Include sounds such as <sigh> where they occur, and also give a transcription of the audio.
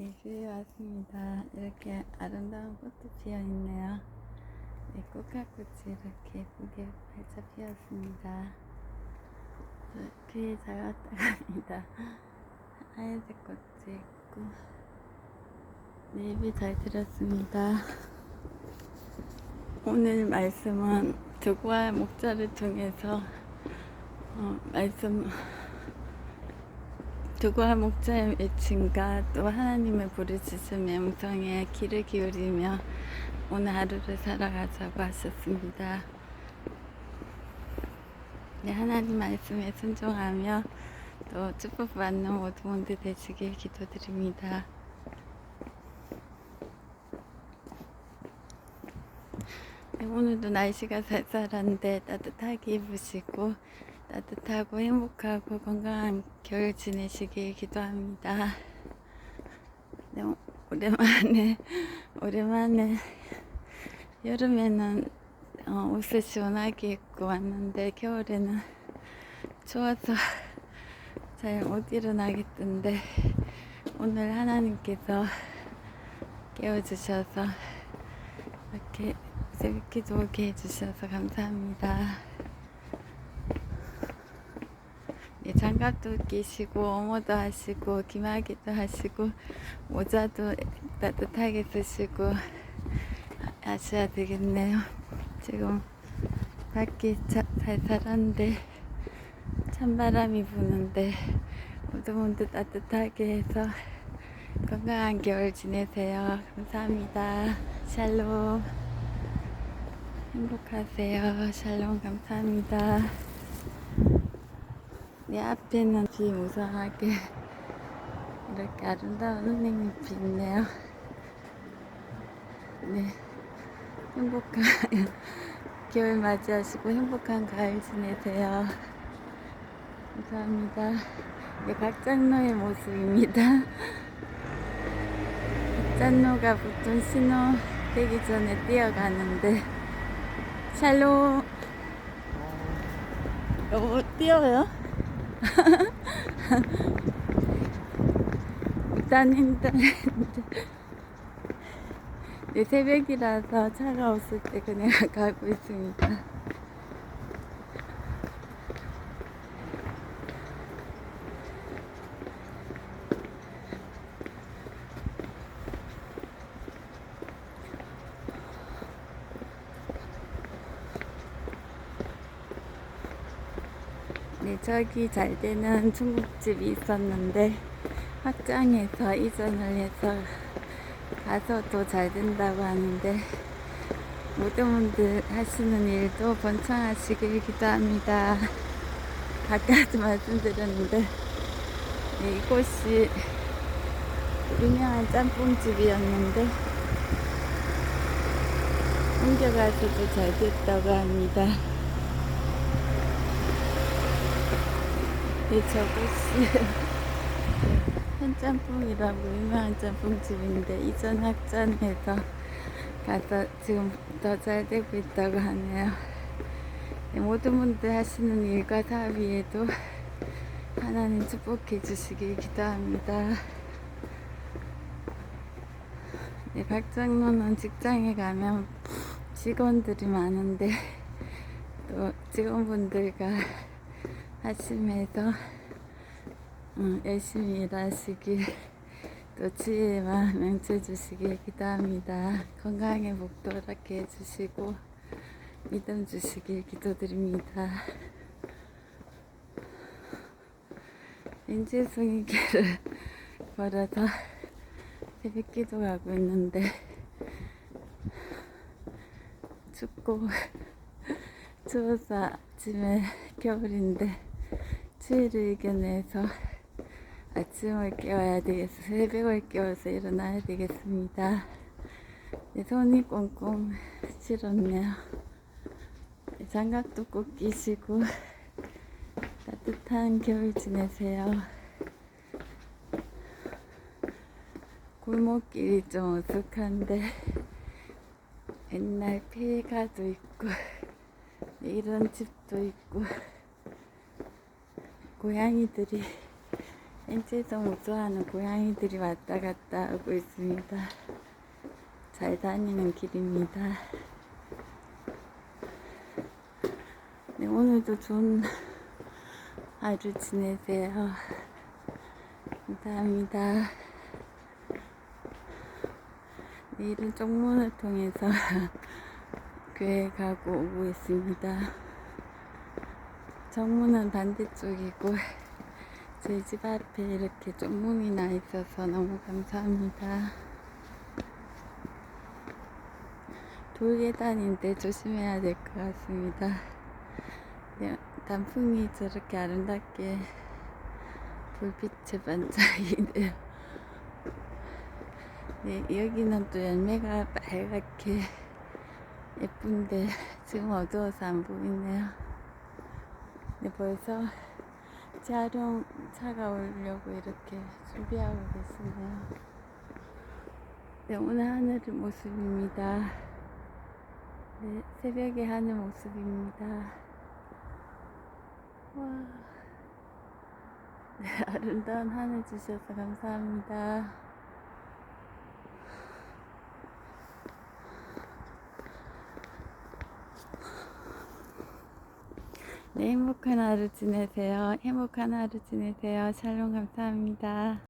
이주에 왔습니다. 이렇게 아름다운 꽃도 피어 있네요. 네, 꽃가꽃이 이렇게 예쁘게 활짝 피었습니다. 저 뒤에 잘 왔다 갑니다. 하얀색 꽃도 있고, 네, 입이 잘 들었습니다. 오늘 말씀은 두구와 목자를 통해서 어, 말씀 두구와 목자의 외침과 또 하나님의 부르짖음의 음성에 귀를 기울이며 오늘 하루를 살아가자고 하셨습니다. 네, 하나님 말씀에 순종하며 또 축복받는 분들 되시길 기도드립니다. 네, 오늘도 날씨가 쌀쌀한데 따뜻하게 입으시고 따뜻하고 행복하고 건강한 겨울 지내시길 기도합니다. 네, 오- 오랜만에 <laughs> 오랜만에 여름에는 어, 옷을 시원하게 입고 왔는데 겨울에는 추워서 <laughs> 잘 못 일어나겠던데 오늘 하나님께서 깨워주셔서 이렇게 새벽 기도 오게 해주셔서 감사합니다. 네, 장갑도 끼시고 어머도 하시고 기마개도 하시고 모자도 따뜻하게 쓰시고 하- 하셔야 되겠네요. 지금 밖이 차, 살살한데 찬바람이 부는데 모두 모두 따뜻하게 해서 건강한 겨울 지내세요. 감사합니다. 샬롬. 행복하세요. 샬롬 감사합니다. 내 앞에는 비 무성하게 <laughs> 이렇게 아름다운 은행잎이 있네요. 네. 행복한 <laughs> 겨울 맞이하시고 행복한 가을 지내세요. 감사합니다. 네, 박장로의 모습입니다. 박장로가 보통 신호 되기 전에 뛰어가는데 샬롬 어, 뛰어요? 일단 힘들는데 네, <laughs> 새벽이라서 차가 없을 때 그냥 <laughs> 가고 있습니다. 네, 저기 잘 되는 중국집이 있었는데 확장해서 이전을 해서 가서 더잘 된다고 하는데 모든 분들 하시는 일도 번창하시길 기도합니다. 아까도 말씀드렸는데 네, 이곳이 유명한 짬뽕집이었는데 옮겨가서도 잘 됐다고 합니다. <laughs> 네, 저곳이 현짬뽕이라고 유명한 짬뽕집인데 이전 확장해서 가서 지금 더 잘 되고 있다고 하네요. 네, 모든 분들 하시는 일과 사업 위에도 하나님 축복해 주시길 기도합니다. 네, 박장로는 직장에 가면 직원들이 많은데 또 직원분들과 하심해서 음, 열심히 일하시길 또 지혜와 명철 주시길 기도합니다. 건강에 복도랗게 해주시고 믿음 주시길 기도드립니다. 인지승이길을 <laughs> 걸어서 새벽 기도하고 있는데 춥고 <laughs> 추워서 아침에 겨울인데 추위를 이겨내서 <laughs> 아침을 깨워야 되겠어 새벽을 깨워서 일어나야 되겠습니다. 네, 손이 꽁꽁 시렵네요. 네, 장갑도 꼭 끼시고 <laughs> 따뜻한 겨울 지내세요. 골목길이 좀 어색한데 <laughs> 옛날 폐가도 있고 이런 집도 있고 고양이들이 <laughs> 인제도 못 좋아하는 고양이들이 왔다 갔다 하고 있습니다. 잘 다니는 길입니다. 네, 오늘도 좋은 하루 지내세요. 감사합니다. 내일은 쪽문을 통해서 <laughs> 교회 가고 오고 있습니다. 정문은 반대쪽이고 <laughs> 제 집 앞에 이렇게 쪽문이 나 있어서 너무 감사합니다. 돌계단인데 조심해야 될 것 같습니다. 네, 단풍이 저렇게 아름답게 불빛에 반짝이네요. 네, 여기는 또 열매가 빨갛게 예쁜데 지금 어두워서 안 보이네요. 네, 벌써 재활용 차가 오려고 이렇게 준비하고 계시네요. 네, 오늘 하늘의 모습입니다. 네, 새벽의 하늘 모습입니다. 와. 네, <laughs> 아름다운 하늘 주셔서 감사합니다. 네, 행복한 하루 지내세요. 행복한 하루 지내세요. 샬롬 감사합니다.